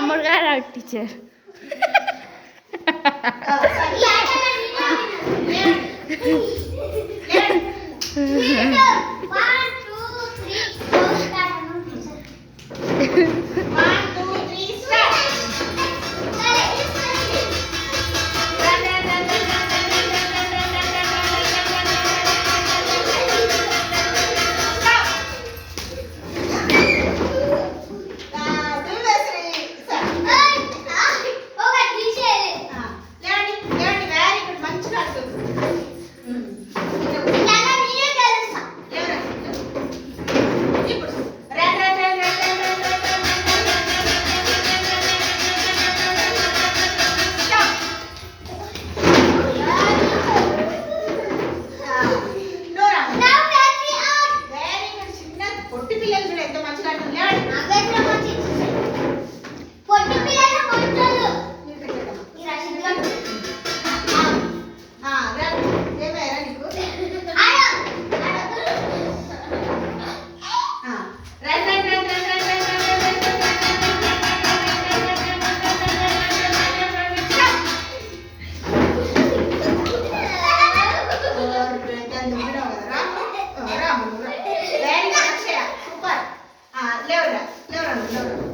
আমার গায়ের art teacher Yeah. ഇവിടെ രാമ രാമ വേറെ അക്ഷയ സൂപ്പർ ആ ലെവല ലെവലാണ് ലെവലാണ്